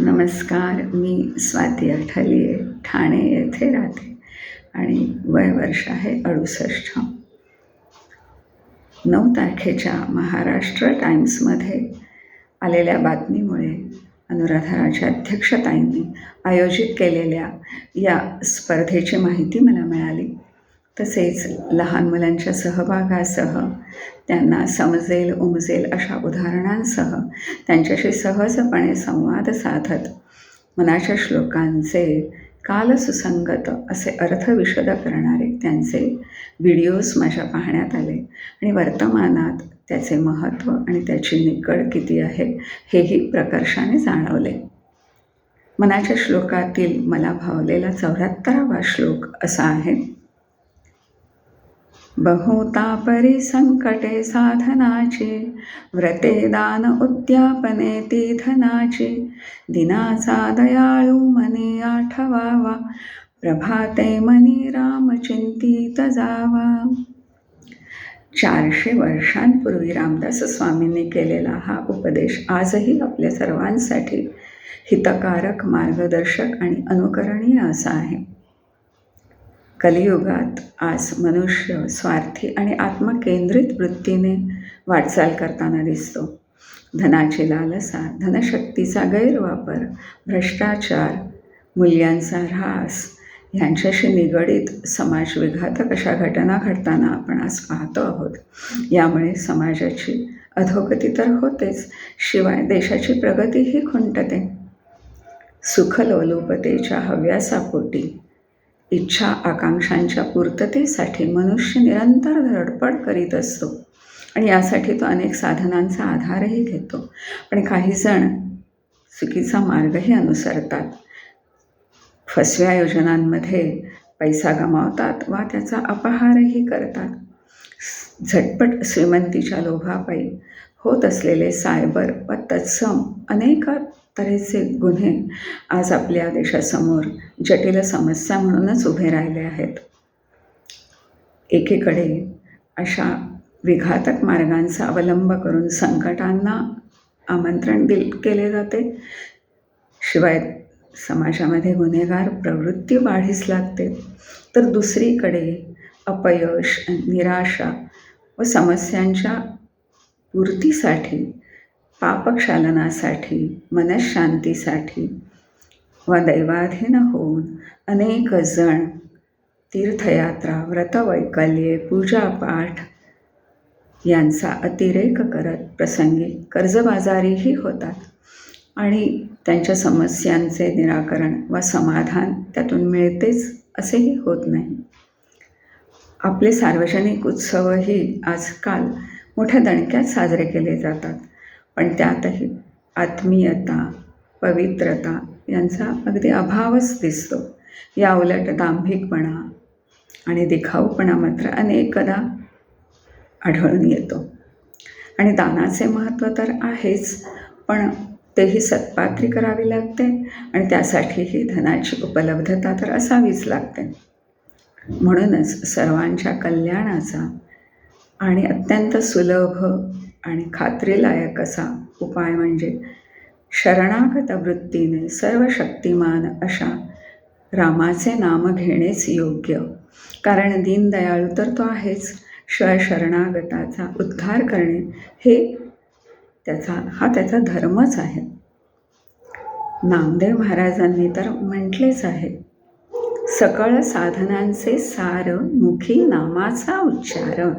नमस्कार मी स्वाती अठलिये ठाणे येथे राहते आणि वय वर्ष आहे अडुसष्ट. नऊ तारखेच्या महाराष्ट्र टाइम्समध्ये आलेल्या बातमीमुळे अनुराधाराच्या अध्यक्षताईंनी आयोजित केलेल्या या स्पर्धेची माहिती मला मिळाली. तसेच लहान मुलांच्या सहभागासह त्यांना समजेल उमजेल अशा उदाहरणांसह त्यांच्याशी सहजपणे संवाद साधत मनाच्या श्लोकांचे कालसुसंगत असे अर्थ विशद करणारे त्यांचे व्हिडिओज माझ्या पाहण्यात आले आणि वर्तमानात त्याचे महत्त्व आणि त्याची निकड किती आहे हेही प्रकर्षाने जाणवले. मनाच्या श्लोकातील मला भावलेला चौऱ्याहत्तरावा श्लोक असा आहे बहुतापरी संकटे साधनाची व्रते दान उद्यापने ती धनाची दिनाचा दयाळू मनी आठवावा प्रभाते मनी रामचिंतित जावा. चारशे वर्षांपूर्वी रामदास स्वामींनी केलेला हा उपदेश आजही आपल्या सर्वांसाठी हितकारक मार्गदर्शक आणि अनुकरणीय असा आहे. कलियुगात आज मनुष्य स्वार्थी आणि आत्मकेंद्रित वृत्तीने वाटचाल करताना दिसतो. धनाची लालसा धनशक्तीचा गैरवापर भ्रष्टाचार मूल्यांचा ऱ्हास ह्यांच्याशी निगडीत समाजविघातक अशा घटना घडताना आपण आज पाहतो आहोत. यामुळे समाजाची अधोगती तर होतेच शिवाय देशाची प्रगतीही खुंटते. सुखलोलुपतेच्या हव्यासापोटी इच्छा आकांक्षांच्या पूर्ततेसाठी मनुष्य निरंतर धडपड करीत असतो. आणि यासाठी तो अनेक साधनांचा आधारही घेतो. पण काहीजण चुकीचा मार्गही अनुसरतात. फसव्या योजनांमध्ये पैसा गमावतात वा त्याचा अपहारही करतात. झटपट श्रीमंतीच्या लोभापायी होत असलेले सायबर व तत्सम अनेक तऱ्हेचे गुन्हे आज आपल्या देशासमोर जटिल समस्या म्हणूनच उभे राहिले आहेत. एकीकडे अशा विघातक मार्गांचा अवलंब करून संकटांना आमंत्रण दिल केले जाते. शिवाय समाजामध्ये गुन्हेगार प्रवृत्ती वाढीस लागते. तर दुसरीकडे अपयश निराशा व समस्यांच्या पूर्तीसाठी पापक्षालनासाठी मनशांतीसाठी व दैवाधीन होऊन अनेक जण तीर्थयात्रा व्रतवैकल्ये पूजापाठ यांचा अतिरेक करत प्रसंगी कर्जबाजारीही होतात आणि त्यांच्या समस्यांचे निराकरण व समाधान त्यातून मिळतेच असेही होत नाही. आपले सार्वजनिक उत्सवही आजकाल मोठ्या दणक्यात साजरे केले जातात. पण त्यातही आत्मीयता पवित्रता यांचा अगदी अभावच दिसतो. या उलट दांभिकपणा आणि दिखाऊपणा मात्र अनेकदा आढळून येतो. आणि दानाचे महत्त्व तर आहेच पण तेही सत्पात्री करावी लागते आणि त्यासाठीही धनाची उपलब्धता तर असावीच लागते. म्हणूनच सर्वांच्या कल्याणाचा आणि अत्यंत सुलभ आणि खात्रीलायक असा उपाय म्हणजे शरणागत वृत्तीने सर्व शक्तिमान अशा रामाचे नाम घेणेच योग्य. कारण दीनदयाळू तर तो आहेच. शिवाय शरणागताचा उद्धार करणे हे त्याचा हा त्याचा धर्मच आहे. नामदेव महाराजांनी तर म्हटलेच आहे सकळ साधनांचे सार मुखी नामाचा उच्चार.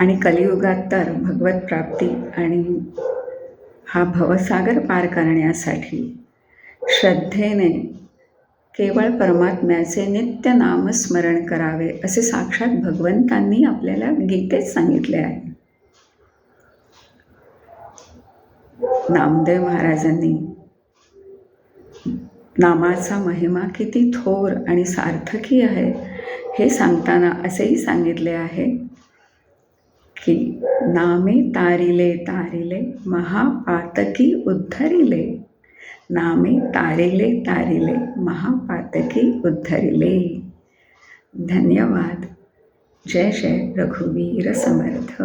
आणि कलियुगात तर भगवत प्राप्ती आणि हा भवसागर पार करण्यासाठी श्रद्धेने केवळ परमात्म्याचे नित्य नामस्मरण करावे असे साक्षात भगवंतांनी आपल्याला गीतेत सांगितले आहे. नामदेव महाराजांनी नामाचा महिमा किती थोर आणि सार्थकी आहे हे सांगताना असेही सांगितले आहे की नामे तारिले तारिले महापातकी उद्धरिले. नामे तारिले तारिले महापातकी उद्धरिले. धन्यवाद. जय जय रघुवीर समर्थ.